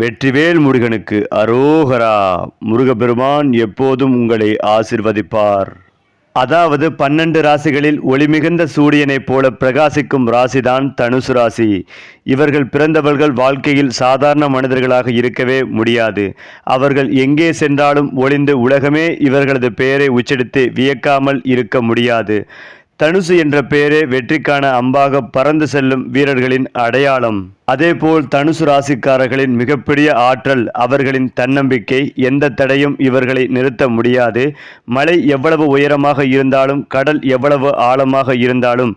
வெற்றிவேல் முருகனுக்கு அரோகரா. முருகப்பெருமான் எப்போதும் உங்களை ஆசிர்வதிப்பார். அதாவது பன்னெண்டு ராசிகளில் ஒளிமிகுந்த சூரியனைப் போல பிரகாசிக்கும் ராசிதான் தனுசு ராசி. இவர்கள் பிறந்தவர்கள் வாழ்க்கையில் சாதாரண மனிதர்களாக இருக்கவே முடியாது. அவர்கள் எங்கே சென்றாலும் ஒளிந்து உலகமே இவர்களது பெயரை உச்சரித்து வியக்காமல் இருக்க முடியாது. தனுசு என்ற பெயரே வெற்றிக்கான அம்பாக பறந்து செல்லும் வீரர்களின் அடையாளம். அதேபோல் தனுசு ராசிக்காரர்களின் மிகப்பெரிய ஆற்றல் அவர்களின் தன்னம்பிக்கை. எந்த தடையும் இவர்களை நிறுத்த முடியாது. மலை எவ்வளவு உயரமாக இருந்தாலும் கடல் எவ்வளவு ஆழமாக இருந்தாலும்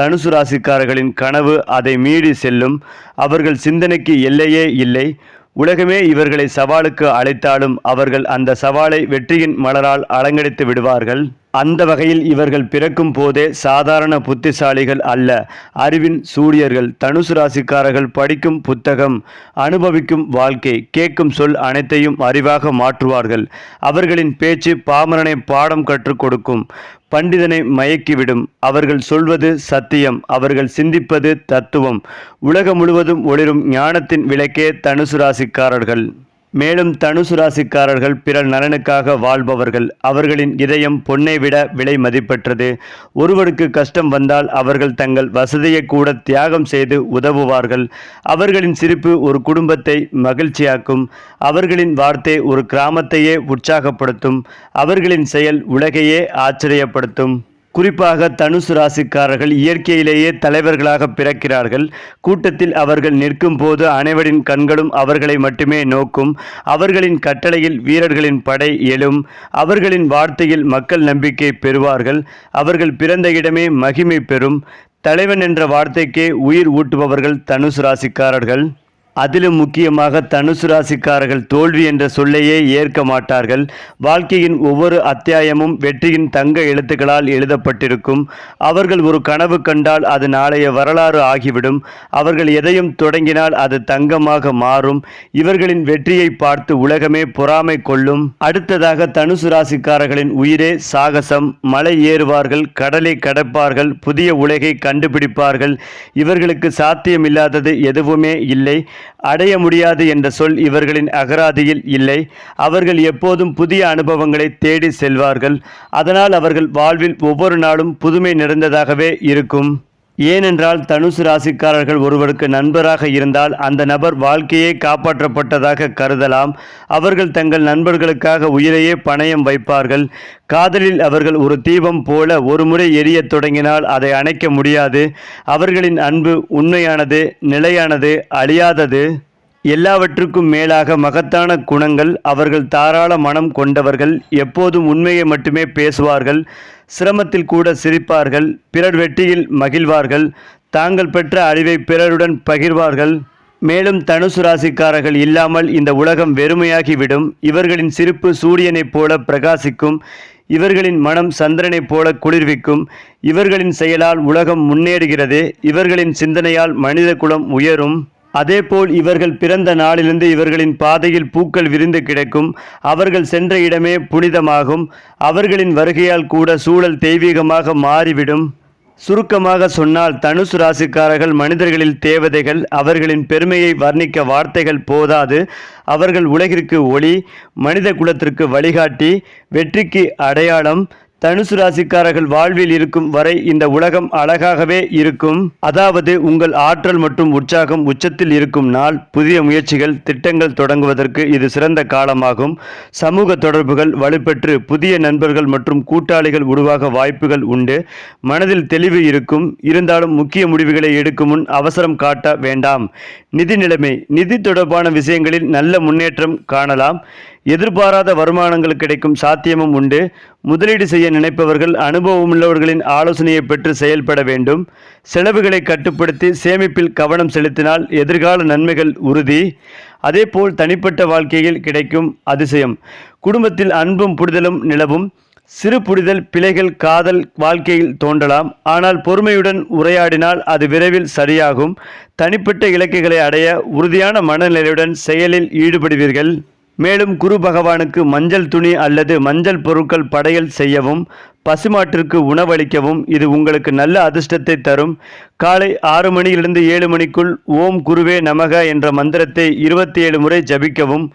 தனுசு ராசிக்காரர்களின் கனவு அதை மீறி செல்லும். அவர்கள் சிந்தனைக்கு எல்லையே இல்லை. உலகமே இவர்களை சவாலுக்கு அழைத்தாலும் அவர்கள் அந்த சவாலை வெற்றியின் மலரால் அலங்கடித்து விடுவார்கள். அந்த வகையில் இவர்கள் பிறக்கும் போதே சாதாரண புத்திசாலிகள் அல்ல. அறிவின் சூரியர்கள் தனுசு ராசிக்காரர்கள் படிக்கும் புத்தகம் அனுபவிக்கும் வாழ்க்கை கேட்கும் சொல் அனைத்தையும் அறிவாக மாற்றுவார்கள். அவர்களின் பேச்சு பாமரனை பாடம் கற்றுக் கொடுக்கும். பண்டிதனை மயக்கிவிடும். அவர்கள் சொல்வது சத்தியம் அவர்கள் சிந்திப்பது தத்துவம். உலகம் முழுவதும் ஒளிரும் ஞானத்தின் விளக்கே தனுசு ராசிக்காரர்கள். மேலும் தனுசு ராசிக்காரர்கள் பிறர் நலனுக்காக வாழ்பவர்கள். அவர்களின் இதயம் பொன்னை விட விலை மதிப்பற்றது. ஒருவருக்கு கஷ்டம் வந்தால் அவர்கள் தங்கள் வசதியை கூட தியாகம் செய்து உதவுவார்கள். அவர்களின் சிரிப்பு ஒரு குடும்பத்தை மகிழ்ச்சியாக்கும். அவர்களின் வார்த்தை ஒரு கிராமத்தையே உற்சாகப்படுத்தும். அவர்களின் செயல் உலகையே ஆச்சரியப்படுத்தும். குறிப்பாக தனுசு ராசிக்காரர்கள் இயற்கையிலேயே தலைவர்களாக பிறக்கிறார்கள். கூட்டத்தில் அவர்கள் நிற்கும் போது அனைவரின் கண்களும் அவர்களை மட்டுமே நோக்கும். அவர்களின் கட்டளையில் வீரர்களின் படை எழும். அவர்களின் வார்த்தையில் மக்கள் நம்பிக்கை பெறுவார்கள். அவர்கள் பிறந்த இடமே மகிமை பெறும். தலைவன் என்ற வார்த்தைக்கே உயிர் ஊட்டுபவர்கள் தனுசு ராசிக்காரர்கள். அதிலும் முக்கியமாக தனுசு ராசிக்காரர்கள் தோல்வி என்ற சொல்லையே ஏற்க மாட்டார்கள். வாழ்க்கையின் ஒவ்வொரு அத்தியாயமும் வெற்றியின் தங்க எழுத்துக்களால் எழுதப்பட்டிருக்கும். அவர்கள் ஒரு கனவு கண்டால் அது நாளைய வரலாறு ஆகிவிடும். அவர்கள் எதையும் தொடங்கினால் அது தங்கமாக மாறும். இவர்களின் வெற்றியை பார்த்து உலகமே பொறாமை கொள்ளும். அடுத்ததாக தனுசு ராசிக்காரர்களின் உயிரே சாகசம். மலை ஏறுவார்கள் கடலை கடப்பார்கள் புதிய உலகை கண்டுபிடிப்பார்கள். இவர்களுக்கு சாத்தியமில்லாதது எதுவுமே இல்லை. அடைய முடியாது என்ற சொல் இவர்களின் அகராதியில் இல்லை. அவர்கள் எப்போதும் புதிய அனுபவங்களை தேடி செல்வார்கள். அதனால் அவர்கள் வாழ்வில் ஒவ்வொரு நாளும் புதுமை நிறைந்ததாகவே இருக்கும். ஏனென்றால் தனுசு ராசிக்காரர்கள் ஒருவருக்கு நண்பராக இருந்தால் அந்த நபர் வாழ்க்கையே காப்பாற்றப்பட்டதாக கருதலாம். அவர்கள் தங்கள் நண்பர்களுக்காக உயிரையே பணயம் வைப்பார்கள். காதலில் அவர்கள் ஒரு தீபம் போல ஒருமுறை எரியத் தொடங்கினால் அதை அணைக்க முடியாது. அவர்களின் அன்பு உண்மையானது நிலையானது அழியாதது. எல்லாவற்றுக்கும் மேலாக மகத்தான குணங்கள் அவர்கள் தாராள மனம் கொண்டவர்கள் எப்போதும் உண்மையை மட்டுமே பேசுவார்கள். சிரமத்தில் கூட சிரிப்பார்கள் பிறர் வெற்றியில் மகிழ்வார்கள். தாங்கள் பெற்ற அறிவை பிறருடன் பகிர்வார்கள். மேலும் தனுசு ராசிக்காரர்கள் இல்லாமல் இந்த உலகம் வெறுமையாகிவிடும். இவர்களின் சிரிப்பு சூரியனைப் போல பிரகாசிக்கும். இவர்களின் மனம் சந்திரனைப் போல குளிர்விக்கும். இவர்களின் செயலால் உலகம் முன்னேறுகிறது. இவர்களின் சிந்தனையால் மனித குலம் உயரும். அதேபோல் இவர்கள் பிறந்த நாளிலிருந்து இவர்களின் பாதையில் பூக்கள் விரிந்து கிடக்கும். அவர்கள் சென்ற இடமே புனிதமாகும். அவர்களின் வருகையால் கூட சூழல் தெய்வீகமாக மாறிவிடும். சுருக்கமாக சொன்னால் தனுசு ராசிக்காரர்கள் மனிதர்களில் தேவதைகள் அவர்களின் பெருமையை வர்ணிக்க வார்த்தைகள் போதாது. அவர்கள் உலகிற்கு ஒளி மனித குலத்திற்கு வழிகாட்டி வெற்றிக்கு அடையாளம் தனுசு ராசிக்காரர்கள் வாழ்வில் இருக்கும் வரை இந்த உலகம் அழகாகவே இருக்கும். அதாவது உங்கள் ஆற்றல் மற்றும் உற்சாகம் உச்சத்தில் இருக்கும் நாள் புதிய முயற்சிகள் திட்டங்கள் தொடங்குவதற்கு இது சிறந்த காலமாகும். சமூக தொடர்புகள் வலுப்பெற்று புதிய நண்பர்கள் மற்றும் கூட்டாளிகள் உருவாக வாய்ப்புகள் உண்டு. மனதில் தெளிவு இருக்கும். இருந்தாலும் முக்கிய முடிவுகளை எடுக்கும் முன் அவசரம் காட்ட வேண்டாம். நிதி நிலைமை நிதி தொடர்பான விஷயங்களில் நல்ல முன்னேற்றம் காணலாம். எதிர்பாராத வருமானங்கள் கிடைக்கும் சாத்தியமும் உண்டு. முதலீடு செய்ய நினைப்பவர்கள் அனுபவமுள்ளவர்களின் ஆலோசனையை பெற்று செயல்பட வேண்டும். செலவுகளை கட்டுப்படுத்தி சேமிப்பில் கவனம் செலுத்தினால் எதிர்கால நன்மைகள் உறுதி. அதேபோல் தனிப்பட்ட வாழ்க்கையில் கிடைக்கும் அதிசயம். குடும்பத்தில் அன்பும் புரிதலும் நிலவும். சிறு புரிதல் பிழைகள் காதல் வாழ்க்கையில் தோன்றலாம். ஆனால் பொறுமையுடன் உரையாடினால் அது விரைவில் சரியாகும். தனிப்பட்ட இலக்குகளை அடைய உறுதியான மனநிலையுடன் செயலில் ஈடுபடுவீர்கள். மேலும் குரு பகவானுக்கு மஞ்சள் துணி அல்லது மஞ்சள் பொருட்கள் படையல் செய்யவும் பசுமாட்டிற்கு உணவளிக்கவும் இது உங்களுக்கு நல்ல அதிர்ஷ்டத்தை தரும். காலை ஆறு மணியிலிருந்து ஏழு மணிக்குள் ஓம் குருவே நமக என்ற மந்திரத்தை இருபத்தி ஏழு முறை ஜபிக்கவும்.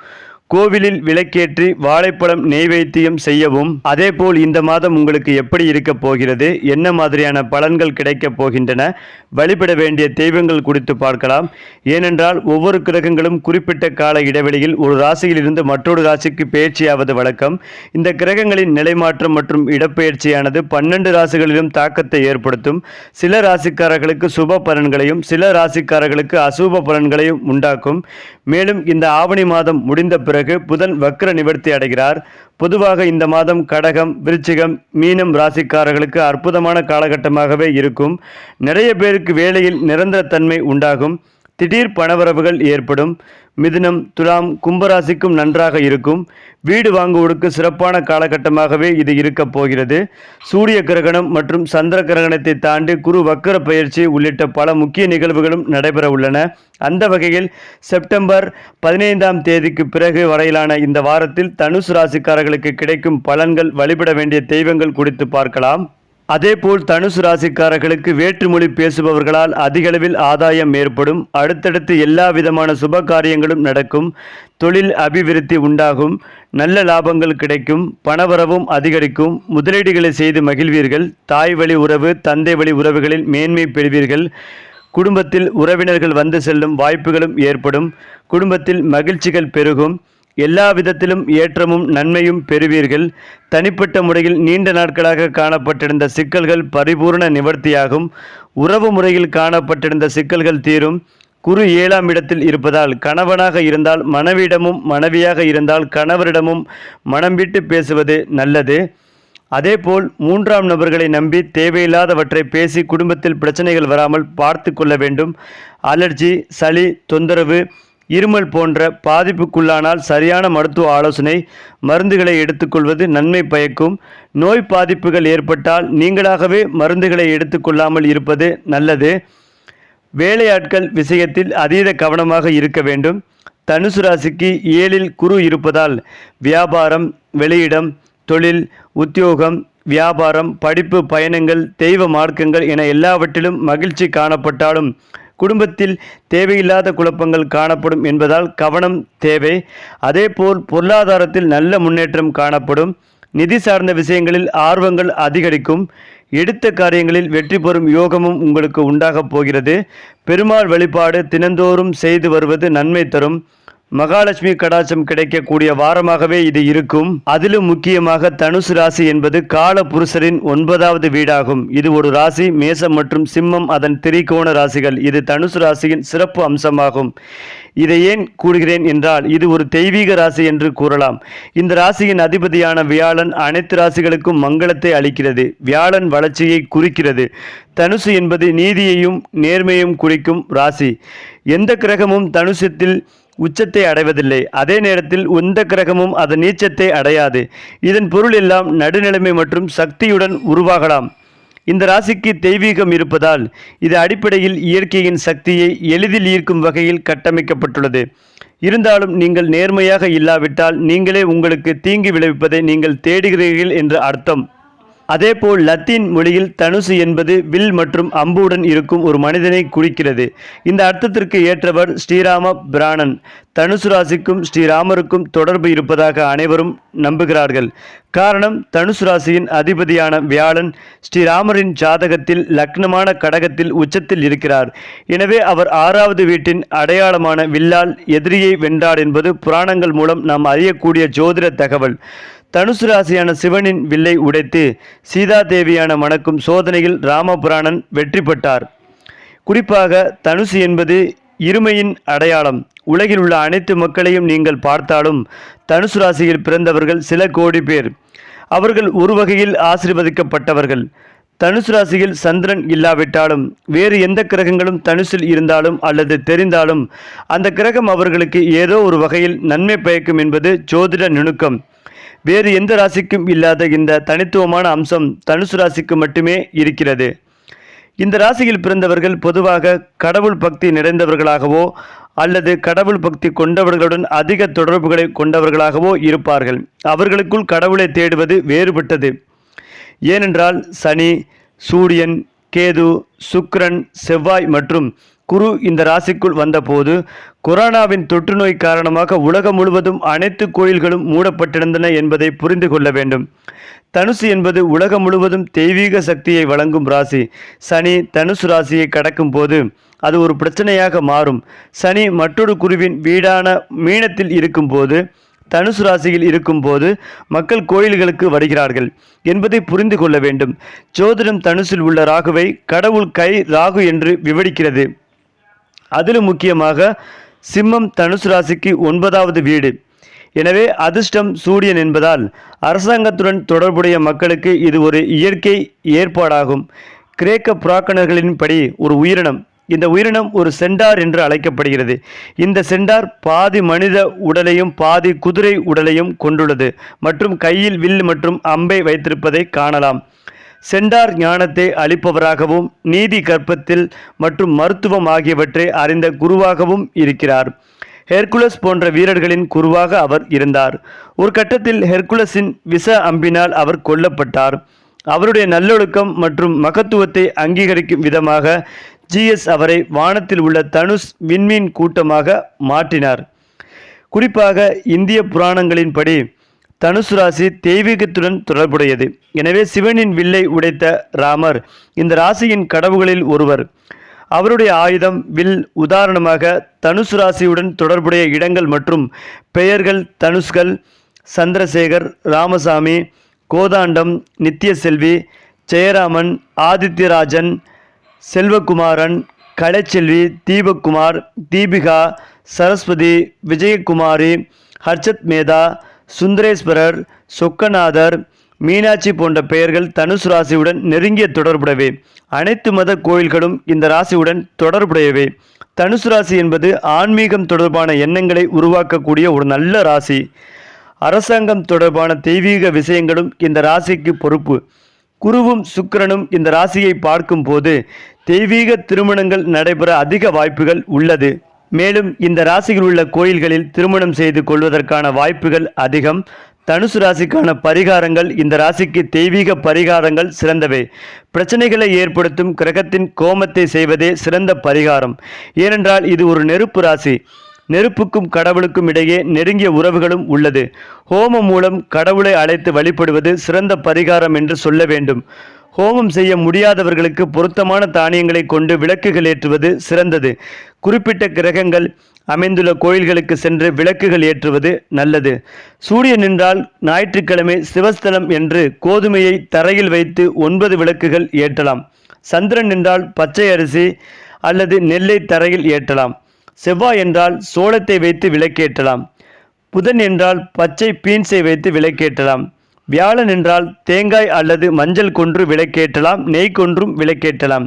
கோவிலில் விளக்கேற்றி வாழைப்பழம் நெய்வேத்தியம் செய்யவும் அதேபோல் இந்த மாதம் உங்களுக்கு எப்படி இருக்கப் போகிறது என்ன மாதிரியான பலன்கள் கிடைக்கப் போகின்றன வழிபட வேண்டிய தெய்வங்கள் குறித்து பார்க்கலாம். ஏனென்றால் ஒவ்வொரு கிரகங்களும் குறிப்பிட்ட கால இடைவெளியில் ஒரு ராசியிலிருந்து மற்றொரு ராசிக்கு பயிற்சியாவது வழக்கம். இந்த கிரகங்களின் நிலைமாற்றம் மற்றும் இடப்பெயர்ச்சியானது பன்னெண்டு ராசிகளிலும் தாக்கத்தை ஏற்படுத்தும். சில ராசிக்காரர்களுக்கு சுப பலன்களையும் சில ராசிக்காரர்களுக்கு அசுப பலன்களையும் உண்டாக்கும். மேலும் இந்த ஆவணி மாதம் முடிந்த பிறகு புதன் வக்ர நிவர்த்தி அடைகிறார். பொதுவாக இந்த மாதம் கடகம் விருச்சிகம் மீனம் ராசிக்காரர்களுக்கு அற்புதமான காலகட்டமாகவே இருக்கும். நிறைய பேருக்கு வேலையில் நிரந்தர தன்மை உண்டாகும். திடீர் பணவரவுகள் ஏற்படும். மிதுனம் துலாம் கும்பராசிக்கும் நன்றாக இருக்கும். வீடு வாங்குவோருக்கு சிறப்பான காலகட்டமாகவே இது இருக்கப் போகிறது. சூரிய கிரகணம் மற்றும் சந்திர கிரகணத்தை தாண்டி குரு வக்கர பயிற்சி உள்ளிட்ட பல முக்கிய நிகழ்வுகளும் நடைபெற உள்ளன. அந்த வகையில் செப்டம்பர் பதினைந்தாம் தேதிக்கு பிறகு வரையிலான இந்த வாரத்தில் தனுசு ராசிக்காரர்களுக்கு கிடைக்கும் பலன்கள் வழிபட வேண்டிய தெய்வங்கள் குறித்து பார்க்கலாம். அதேபோல் தனுசு ராசிக்காரர்களுக்கு வேற்றுமொழி பேசுபவர்களால் அதிகளவில் ஆதாயம் ஏற்படும். அடுத்தடுத்து எல்லா விதமான சுப காரியங்களும் நடக்கும். தொழில் அபிவிருத்தி உண்டாகும். நல்ல லாபங்கள் கிடைக்கும். பணவரவும் அதிகரிக்கும். முதலீடுகளை செய்து மகிழ்வீர்கள். தாய் வழி உறவு தந்தை வழி உறவுகளில் மேன்மை பெறுவீர்கள். குடும்பத்தில் உறவினர்கள் வந்து செல்லும் வாய்ப்புகளும் ஏற்படும். குடும்பத்தில் மகிழ்ச்சிகள் பெருகும். எல்லா விதத்திலும் ஏற்றமும் நன்மையும் பெறுவீர்கள். தனிப்பட்ட முறையில் நீண்ட நாட்களாக காணப்பட்டிருந்த சிக்கல்கள் பரிபூர்ண நிவர்த்தியாகும். உறவு முறையில் காணப்பட்டிருந்த சிக்கல்கள் தீரும். குரு ஏழாம் இடத்தில் இருப்பதால் கணவனாக இருந்தால் மனைவியிடமும் மனைவியாக இருந்தால் கணவரிடமும் மனம் விட்டு பேசுவது நல்லது. அதேபோல் மூன்றாம் நபர்களை நம்பி தேவையில்லாதவற்றை பேசி குடும்பத்தில் பிரச்சனைகள் வராமல் பார்த்து கொள்ள வேண்டும். அலர்ஜி சளி தொந்தரவு இருமல் போன்ற பாதிப்புக்குள்ளானால் சரியான மருத்துவ ஆலோசனை மருந்துகளை எடுத்துக்கொள்வது நன்மை பயக்கும். நோய் பாதிப்புகள் ஏற்பட்டால் நீங்களாகவே மருந்துகளை எடுத்துக்கொள்ளாமல் இருப்பது நல்லது. வேலையாட்கள் விஷயத்தில் அதீத கவனமாக இருக்க வேண்டும். தனுசு ராசிக்கு ஏழில் குரு இருப்பதால் வியாபாரம் வெளியிடம் தொழில் உத்தியோகம் வியாபாரம் படிப்பு பயணங்கள் தெய்வ மார்க்கங்கள் என எல்லாவற்றிலும் மகிழ்ச்சி காணப்பட்டாலும் குடும்பத்தில் தேவையில்லாத குழப்பங்கள் காணப்படும் என்பதால் கவனம் தேவை. அதேபோல் பொருளாதாரத்தில் நல்ல முன்னேற்றம் காணப்படும். நிதி சார்ந்த விஷயங்களில் ஆர்வங்கள் அதிகரிக்கும். எடுத்த காரியங்களில் வெற்றி பெறும் யோகமும் உங்களுக்கு உண்டாகப் போகிறது. பெருமாள் வழிபாடு தினந்தோறும் செய்து வருவது நன்மை தரும். மகாலட்சுமி கடாட்சம் கிடைக்கக்கூடிய வாரமாகவே இது இருக்கும். அதிலும் முக்கியமாக தனுசு ராசி என்பது கால புருஷரின் ஒன்பதாவது வீடாகும். இது ஒரு ராசி மேசம் மற்றும் சிம்மம் அதன் திரிகோண ராசிகள். இது தனுசு ராசியின் சிறப்பு அம்சமாகும். இதை ஏன் கூறுகிறேன் என்றால் இது ஒரு தெய்வீக ராசி என்று கூறலாம். இந்த ராசியின் அதிபதியான வியாழன் அனைத்து ராசிகளுக்கும் மங்களத்தை அளிக்கிறது. வியாழன் வளர்ச்சியை குறிக்கிறது. தனுசு என்பது நீதியையும் நேர்மையும் குறிக்கும் ராசி. எந்த கிரகமும் தனுசத்தில் உச்சத்தை அடைவதில்லை. அதே நேரத்தில் உந்த கிரகமும் அதன் நீச்சத்தை அடையாது. இதன் பொருள் எல்லாம் நடுநிலைமை மற்றும் சக்தியுடன் உருவாகலாம். இந்த ராசிக்கு தெய்வீகம் இருப்பதால் இது அடிப்படையில் இயற்கையின் சக்தியை எளிதில் ஈர்க்கும் வகையில் கட்டமைக்கப்பட்டுள்ளது. இருந்தாலும் நீங்கள் நேர்மையாக இல்லாவிட்டால் நீங்களே உங்களுக்கு தீங்கு விளைவிப்பதை நீங்கள் தேடுகிறீர்கள் என்று அர்த்தம். அதேபோல் லத்தீன் மொழியில் தனுசு என்பது வில் மற்றும் அம்புடன் இருக்கும் ஒரு மனிதனை குறிக்கிறது. இந்த அர்த்தத்திற்கு ஏற்றவர் ஸ்ரீராம பிராணன். தனுசு ராசிக்கும் ஸ்ரீராமருக்கும் தொடர்பு இருப்பதாக அனைவரும் நம்புகிறார்கள். காரணம் தனுசு ராசியின் அதிபதியான வியாழன் ஸ்ரீராமரின் ஜாதகத்தில் லக்னமான கடகத்தில் உச்சத்தில் இருக்கிறார். எனவே அவர் ஆறாவது வீட்டின் அடையாளமான வில்லால் எதிரியை வென்றார் என்பது புராணங்கள் மூலம் நாம் அறியக்கூடிய ஜோதிட தகவல். தனுசு ராசியான சிவனின் வில்லை உடைத்து சீதா தேவியான மணக்கும் சோதனையில் ராமபுராணன் வெற்றி பெற்றார் குறிப்பாக தனுசு என்பது இருமையின் அடையாளம். உலகில் உள்ள அனைத்து மக்களையும் நீங்கள் பார்த்தாலும் தனுசு ராசியில் பிறந்தவர்கள் சில கோடி பேர். அவர்கள் ஒரு வகையில் ஆசிர்வதிக்கப்பட்டவர்கள். தனுசு ராசியில் சந்திரன் இல்லாவிட்டாலும் வேறு எந்த கிரகங்களும் தனுசில் இருந்தாலும் அல்லது தெரிந்தாலும் அந்த கிரகம் அவர்களுக்கு ஏதோ ஒரு வகையில் நன்மை பயக்கும் என்பது ஜோதிட நுணுக்கம். வேறு எந்த ராசிக்கும் இல்லாத இந்த தனித்துவமான அம்சம் தனுசு ராசிக்கு மட்டுமே இருக்கிறது. இந்த ராசியில் பிறந்தவர்கள் பொதுவாக கடவுள் பக்தி நிறைந்தவர்களாகவோ அல்லது கடவுள் பக்தி கொண்டவர்களுடன் அதிக தொடர்புகளை கொண்டவர்களாகவோ இருப்பார்கள். அவர்களுக்குள் கடவுளை தேடுவது வேறுபட்டது. ஏனென்றால் சனி சூரியன் கேது சுக்ரன் செவ்வாய் மற்றும் குரு இந்த ராசிக்குள் வந்தபோது கொரோனாவின் தொற்று நோய் காரணமாக உலகம் முழுவதும் அனைத்து கோயில்களும் மூடப்பட்டிருந்தன என்பதை புரிந்து கொள்ள வேண்டும். தனுசு என்பது உலகம் முழுவதும் தெய்வீக சக்தியை வழங்கும் ராசி. சனி தனுசு ராசியை கடக்கும் போது அது ஒரு பிரச்சனையாக மாறும். சனி மற்றொரு குருவின் வீடான மீனத்தில் இருக்கும்போது தனுசு ராசியில் இருக்கும்போது மக்கள் கோயில்களுக்கு வருகிறார்கள் என்பதை புரிந்து கொள்ள வேண்டும். ஜோதிடம் தனுசில் உள்ள ராகுவை கடவுள் கை ராகு என்று விவரிக்கிறது. அதிலும் முக்கியமாக சிம்மம் தனுசு ராசிக்கு ஒன்பதாவது வீடு. எனவே அதிர்ஷ்டம் சூரியன் என்பதால் அரசாங்கத்துடன் தொடர்புடைய மக்களுக்கு இது ஒரு இயற்கை ஏற்பாடாகும். கிரேக்க புராக்கணர்களின்படி ஒரு உயிரினம். இந்த உயிரினம் ஒரு சென்டார் என்று அழைக்கப்படுகிறது. இந்த சென்டார் பாதி மனித உடலையும் பாதி குதிரை உடலையும் கொண்டுள்ளது. மற்றும் கையில் வில் மற்றும் அம்பை வைத்திருப்பதை காணலாம். சென்டார் ஞானத்தை அளிப்பவராகவும் நீதி கற்பத்தில் மற்றும் மருத்துவம் ஆகியவற்றை அறிந்த குருவாகவும் இருக்கிறார். ஹெர்குலஸ் போன்ற வீரர்களின் குருவாக அவர் இருந்தார். ஒரு கட்டத்தில் ஹெர்குலஸின் விச அம்பினால் அவர் கொல்லப்பட்டார். அவருடைய நல்லொழுக்கம் மற்றும் மகத்துவத்தை அங்கீகரிக்கும் விதமாக ஜிஎஸ் அவரை வானத்தில் உள்ள தனுஷ் விண்மீன் கூட்டமாக மாற்றினார். குறிப்பாக இந்திய புராணங்களின்படி தனுசு ராசி தெய்வீகத்துடன் தொடர்புடையது. எனவே சிவனின் வில்லை உடைத்த ராமர் இந்த ராசியின் கடவுகளில் ஒருவர். அவருடைய ஆயுதம் வில் உதாரணமாக தனுசு ராசியுடன் தொடர்புடைய இடங்கள் மற்றும் பெயர்கள் தனுஷ்கள் சந்திரசேகர் ராமசாமி கோதாண்டம் நித்யசெல்வி ஜெயராமன் ஆதித்யராஜன் செல்வகுமாரன் கலைச்செல்வி தீபக்குமார் தீபிகா சரஸ்வதி விஜயகுமாரி ஹர்ஷத் மேதா சுந்தரேஸ்வரர் சொக்கநாதர் மீனாட்சி போன்ற பெயர்கள் தனுசு ராசியுடன் நெருங்கிய தொடர்புடையவை. அனைத்து மத கோயில்களும் இந்த ராசியுடன் தொடர்புடையவை. தனுசு ராசி என்பது ஆன்மீகம் தொடர்பான எண்ணங்களை உருவாக்கக்கூடிய ஒரு நல்ல ராசி. அரசாங்கம் தொடர்பான தெய்வீக விஷயங்களும் இந்த ராசிக்கு பொறுப்பு. குருவும் சுக்கிரனும் இந்த ராசியை பார்க்கும்போது தெய்வீக திருமணங்கள் நடைபெற அதிக வாய்ப்புகள் உள்ளது. மேலும் இந்த ராசியில் உள்ள கோயில்களில் திருமணம் செய்து கொள்வதற்கான வாய்ப்புகள் அதிகம். தனுசு ராசிக்கான பரிகாரங்கள் இந்த ராசிக்கு தெய்வீக பரிகாரங்கள் சிறந்தவை. பிரச்சனைகளை ஏற்படுத்தும் கிரகத்தின் கோமத்தை செய்வதே சிறந்த பரிகாரம். ஏனென்றால் இது ஒரு நெருப்பு ராசி. நெருப்புக்கும் கடவுளுக்கும் இடையே நெருங்கிய உறவுகளும் உள்ளது. ஹோமம் மூலம் கடவுளை அழைத்து வழிபடுவது சிறந்த பரிகாரம் என்று சொல்ல வேண்டும். ஹோமம் செய்ய முடியாதவர்களுக்கு பொருத்தமான தானியங்களை கொண்டு விளக்குகள் ஏற்றுவது சிறந்தது. குறிப்பிட்ட கிரகங்கள் அமைந்துள்ள கோயில்களுக்கு சென்று விளக்குகள் ஏற்றுவது நல்லது. சூரியன் நின்றால் ஞாயிற்றுக்கிழமை சிவஸ்தலம் என்று கோதுமையை தரையில் வைத்து ஒன்பது விளக்குகள் ஏற்றலாம். சந்திரன் என்றால் பச்சை அரிசி அல்லது நெல்லை தரையில் ஏற்றலாம். செவ்வாய் என்றால் சோளத்தை வைத்து விளக்கேற்றலாம். புதன் என்றால் பச்சை பீன்ஸை வைத்து விளக்கேற்றலாம். வியாழன் என்றால் தேங்காய் அல்லது மஞ்சள் கொன்று விளக்கேற்றலாம் நெய் கொன்றும் விளக்கேற்றலாம்.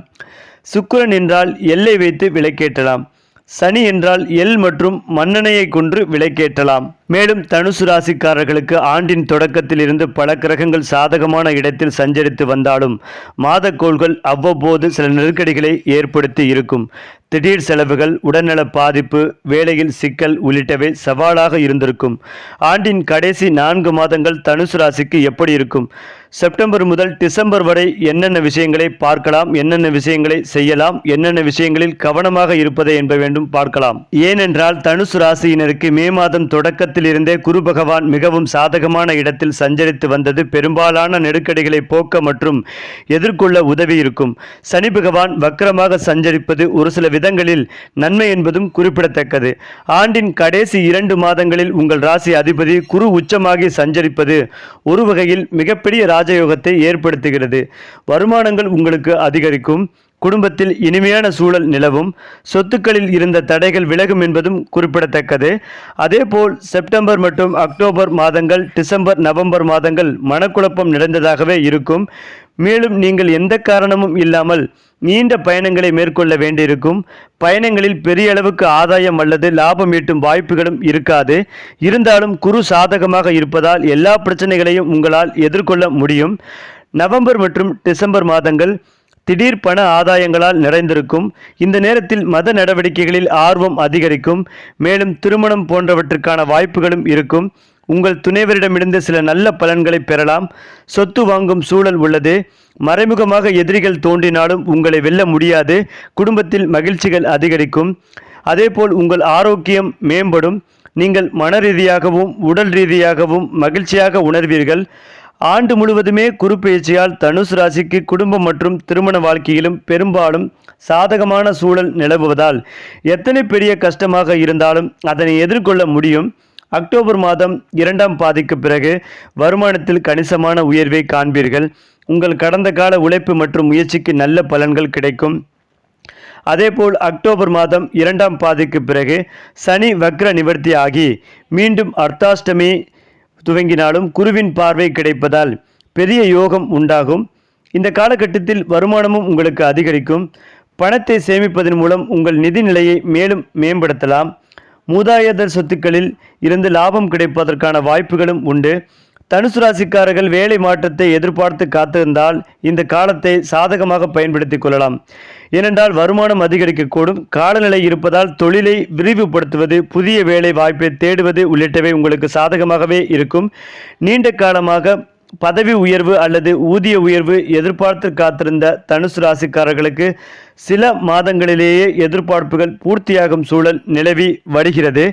சுக்கிரன் என்றால் எல்லை வைத்து விளக்கேற்றலாம். சனி என்றால் எல் மற்றும் மண்ணெண்ணெயை கொன்று விளக்கேற்றலாம். மேலும் தனுசு ராசிக்காரர்களுக்கு ஆண்டின் தொடக்கத்தில் இருந்து பல கிரகங்கள் சாதகமான இடத்தில் சஞ்சரித்து வந்தாலும் மாதக்கோள்கள் அவ்வப்போது சில நெருக்கடிகளை ஏற்படுத்தி இருக்கும். திடீர் செலவுகள் உடல்நல பாதிப்பு வேலையில் சிக்கல் உள்ளிட்டவை சவாலாக இருந்திருக்கும். ஆண்டின் கடைசி நான்கு மாதங்கள் தனுசு ராசிக்கு எப்படி இருக்கும்? செப்டம்பர் முதல் டிசம்பர் வரை என்னென்ன விஷயங்களை பார்க்கலாம் என்னென்ன விஷயங்களை செய்யலாம் என்னென்ன விஷயங்களில் கவனமாக இருப்பதை என்ப வேண்டும் பார்க்கலாம். ஏனென்றால் தனுசு ராசியினருக்கு மே மாதம் தொடக்கத்தில் காலத்திலிருந்தே குரு பகவான் மிகவும் சாதகமான இடத்தில் சஞ்சரித்து வந்தது. பெரும்பாலான நெருக்கடிகளை போக்க மற்றும் எதிர்கொள்ள உதவி இருக்கும். சனி பகவான் வக்கரமாக சஞ்சரிப்பது ஒரு சில விதங்களில் நன்மை என்பதும் குறிப்பிடத்தக்கது. ஆண்டின் கடைசி இரண்டு மாதங்களில் உங்கள் ராசி அதிபதி குரு உச்சமாகி சஞ்சரிப்பது ஒரு வகையில் மிகப்பெரிய ராஜயோகத்தை ஏற்படுத்துகிறது. வருமானங்கள் உங்களுக்கு அதிகரிக்கும். குடும்பத்தில் இனிமையான சூழல் நிலவும் சொத்துக்களில் இருந்த தடைகள் விலகும் என்பதும் குறிப்பிடத்தக்கது. அதேபோல் செப்டம்பர் மற்றும் அக்டோபர் மாதங்கள் டிசம்பர் நவம்பர் மாதங்கள் மனக்குழப்பம் நிறைந்ததாகவே இருக்கும். மேலும் நீங்கள் எந்த காரணமும் இல்லாமல் நீண்ட பயணங்களை மேற்கொள்ள வேண்டியிருக்கும். பயணங்களில் பெரிய அளவுக்கு ஆதாயம் அல்லது லாபம் ஈட்டும் வாய்ப்புகளும் இருக்காது. இருந்தாலும் குரு சாதகமாக இருப்பதால் எல்லா பிரச்சனைகளையும் உங்களால் எதிர்கொள்ள முடியும். நவம்பர் மற்றும் டிசம்பர் மாதங்கள் திடீர் பண ஆதாயங்களால் நிறைந்திருக்கும். இந்த நேரத்தில் மத நடவடிக்கைகளில் ஆர்வம் அதிகரிக்கும். மேலும் திருமணம் போன்றவற்றுக்கான வாய்ப்புகளும் இருக்கும். உங்கள் துணைவரிடமிருந்து சில நல்ல பலன்களை பெறலாம். சொத்து வாங்கும் சூழல் உள்ளது. மறைமுகமாக எதிரிகள் தோன்றினாலும் உங்களை வெல்ல முடியாது. குடும்பத்தில் மகிழ்ச்சிகள் அதிகரிக்கும். அதேபோல் உங்கள் ஆரோக்கியம் மேம்படும். நீங்கள் மன ரீதியாகவும் உடல் ரீதியாகவும் மகிழ்ச்சியாக உணர்வீர்கள். ஆண்டு முழுவதுமே குரு பயிற்சியால் தனுசு ராசிக்கு குடும்பம் மற்றும் திருமண வாழ்க்கையிலும் பெரும்பாலும் சாதகமான சூழல் நிலவுவதால் எத்தனை பெரிய கஷ்டமாக இருந்தாலும் அதனை எதிர்கொள்ள முடியும். அக்டோபர் மாதம் இரண்டாம் பாதிக்கு பிறகு வருமானத்தில் கணிசமான உயர்வை காண்பீர்கள். உங்கள் கடந்த கால உழைப்பு மற்றும் முயற்சிக்கு நல்ல பலன்கள் கிடைக்கும். அதேபோல் அக்டோபர் மாதம் இரண்டாம் பாதிக்கு பிறகு சனி வக்ர நிவர்த்தி ஆகி மீண்டும் அர்த்தாஷ்டமி துவங்கினாலும் குருவின் பார்வை கிடைப்பதால் பெரிய யோகம் உண்டாகும். இந்த காலகட்டத்தில் வருமானமும் உங்களுக்கு அதிகரிக்கும். பணத்தை சேமிப்பதன் மூலம் உங்கள் நிதி நிலையை மேலும் மேம்படுத்தலாம். மூதாயதர் சொத்துக்களில் இருந்து லாபம் கிடைப்பதற்கான வாய்ப்புகளும் உண்டு. தனுசு ராசிக்காரர்கள் வேலை மாற்றத்தை எதிர்பார்த்து காத்திருந்தால் இந்த காலத்தை சாதகமாக பயன்படுத்தி கொள்ளலாம். ஏனென்றால் வருமானம் அதிகரிக்கக்கூடும். காலநிலை இருப்பதால் தொழிலை விரிவுபடுத்துவது புதிய வேலை வாய்ப்பை தேடுவது உள்ளிட்டவை உங்களுக்கு சாதகமாகவே இருக்கும். நீண்ட காலமாக பதவி உயர்வு அல்லது ஊதிய உயர்வு எதிர்பார்த்து காத்திருந்த தனுசு ராசிக்காரர்களுக்கு சில மாதங்களிலேயே எதிர்பார்ப்புகள் பூர்த்தியாகும் சூழல் நிலவி வருகிறது.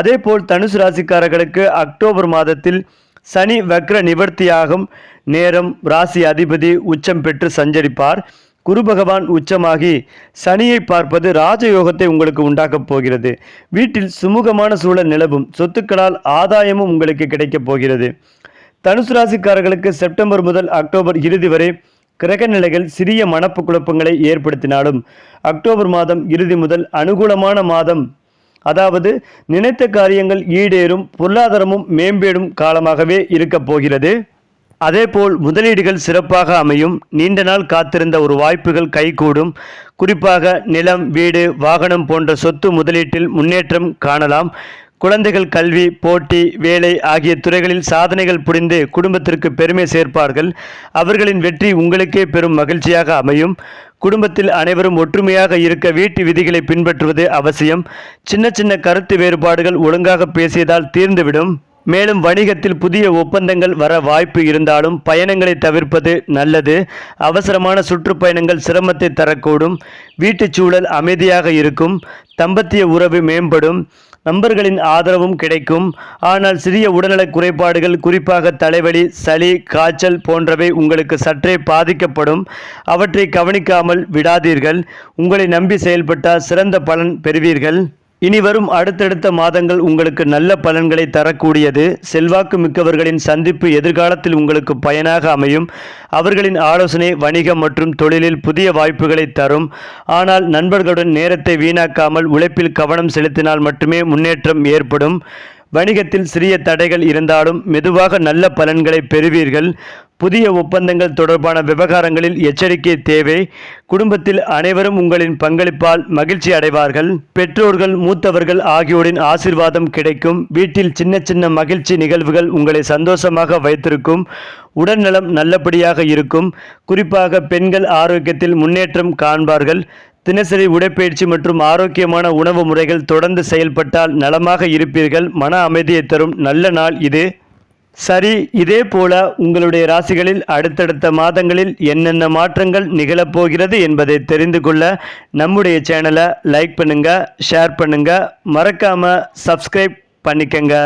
அதேபோல் தனுசு ராசிக்காரர்களுக்கு அக்டோபர் மாதத்தில் சனி வக்ர நிவர்த்தியாகும் நேரம் ராசி அதிபதி உச்சம் பெற்று சஞ்சரிப்பார். குரு பகவான் உச்சமாகி சனியை பார்ப்பது ராஜயோகத்தை உங்களுக்கு உண்டாக்கப் போகிறது. வீட்டில் சுமூகமான சூழல் நிலவும். சொத்துக்களால் ஆதாயமும் உங்களுக்கு கிடைக்கப் போகிறது. தனுசு ராசிக்காரர்களுக்கு செப்டம்பர் முதல் அக்டோபர் இறுதி வரை கிரக நிலைகள் சிறிய மனப்பு குழப்பங்களை ஏற்படுத்தினாலும் அக்டோபர் மாதம் இறுதி முதல் அனுகூலமான மாதம் அதாவது நினைத்த காரியங்கள் ஈடேறும் பொருளாதாரமும் மேம்பேடும் காலமாகவே இருக்கப் போகிறது. அதேபோல் முதலீடுகள் சிறப்பாக அமையும். நீண்ட நாள் காத்திருந்த ஒரு வாய்ப்புகள் கைகூடும். குறிப்பாக நிலம் வீடு வாகனம் போன்ற சொத்து முதலீட்டில் முன்னேற்றம் காணலாம். குழந்தைகள் கல்வி போட்டி வேலை ஆகிய துறைகளில் சாதனைகள் புரிந்து குடும்பத்திற்கு பெருமை சேர்ப்பார்கள். அவர்களின் வெற்றி உங்களுக்கே பெரும் மகிழ்ச்சியாக அமையும். குடும்பத்தில் அனைவரும் ஒற்றுமையாக இருக்க வீட்டு விதிகளை பின்பற்றுவது அவசியம். சின்ன சின்ன கருத்து வேறுபாடுகள் ஒழுங்காக பேசியதால் தீர்ந்துவிடும். மேலும் வணிகத்தில் புதிய ஒப்பந்தங்கள் வர வாய்ப்பு இருந்தாலும் பயணங்களை தவிர்ப்பது நல்லது. அவசரமான சுற்றுப்பயணங்கள் சிரமத்தை தரக்கூடும். வீட்டுச் சூழல் அமைதியாக இருக்கும். தம்பத்திய உறவு மேம்படும். நண்பர்களின் ஆதரவும் கிடைக்கும். ஆனால் சிறிய உடல்நலக் குறைபாடுகள் குறிப்பாக தலைவலி சளி காய்ச்சல் போன்றவை உங்களுக்கு சற்றே பாதிக்கப்படும். அவற்றை கவனிக்காமல் விடாதீர்கள். உங்களை நம்பி செயல்பட்டால் சிறந்த பலன் பெறுவீர்கள். இனி வரும் அடுத்தடுத்த மாதங்கள் உங்களுக்கு நல்ல பலன்களை தரக்கூடியது. செல்வாக்கு மிக்கவர்களின் சந்திப்பு எதிர்காலத்தில் உங்களுக்கு பயனாக அமையும். அவர்களின் ஆலோசனை வணிகம் மற்றும் தொழிலில் புதிய வாய்ப்புகளை தரும். ஆனால் நண்பர்களுடன் நேரத்தை வீணாக்காமல் உழைப்பில் கவனம் செலுத்தினால் மட்டுமே முன்னேற்றம் ஏற்படும். வணிகத்தில் சிறிய தடைகள் இருந்தாலும் மெதுவாக நல்ல பலன்களை பெறுவீர்கள். புதிய ஒப்பந்தங்கள் தொடர்பான விவகாரங்களில் எச்சரிக்கை தேவை. குடும்பத்தில் அனைவரும் உங்களின் பங்களிப்பால் மகிழ்ச்சி அடைவார்கள். பெற்றோர்கள் மூத்தவர்கள் ஆகியோரின் ஆசிர்வாதம் கிடைக்கும். வீட்டில் சின்ன சின்ன மகிழ்ச்சி நிகழ்வுகள் உங்களை சந்தோஷமாக வைத்திருக்கும். உடல்நலம் நல்லபடியாக இருக்கும். குறிப்பாக பெண்கள் ஆரோக்கியத்தில் முன்னேற்றம் காண்பார்கள். தினசரி உடற்பயிற்சி மற்றும் ஆரோக்கியமான உணவு முறைகள் தொடர்ந்து செயல்பட்டால் நலமாக இருப்பீர்கள். மன அமைதியை தரும் நல்ல நாள் இது. சரி இதே போல உங்களுடைய ராசிகளில் அடுத்தடுத்த மாதங்களில் என்னென்ன மாற்றங்கள் நிகழப்போகிறது என்பதை தெரிந்து கொள்ள நம்முடைய சேனலை லைக் பண்ணுங்கள் ஷேர் பண்ணுங்கள் மறக்காமல் சப்ஸ்கிரைப் பண்ணிக்கங்க.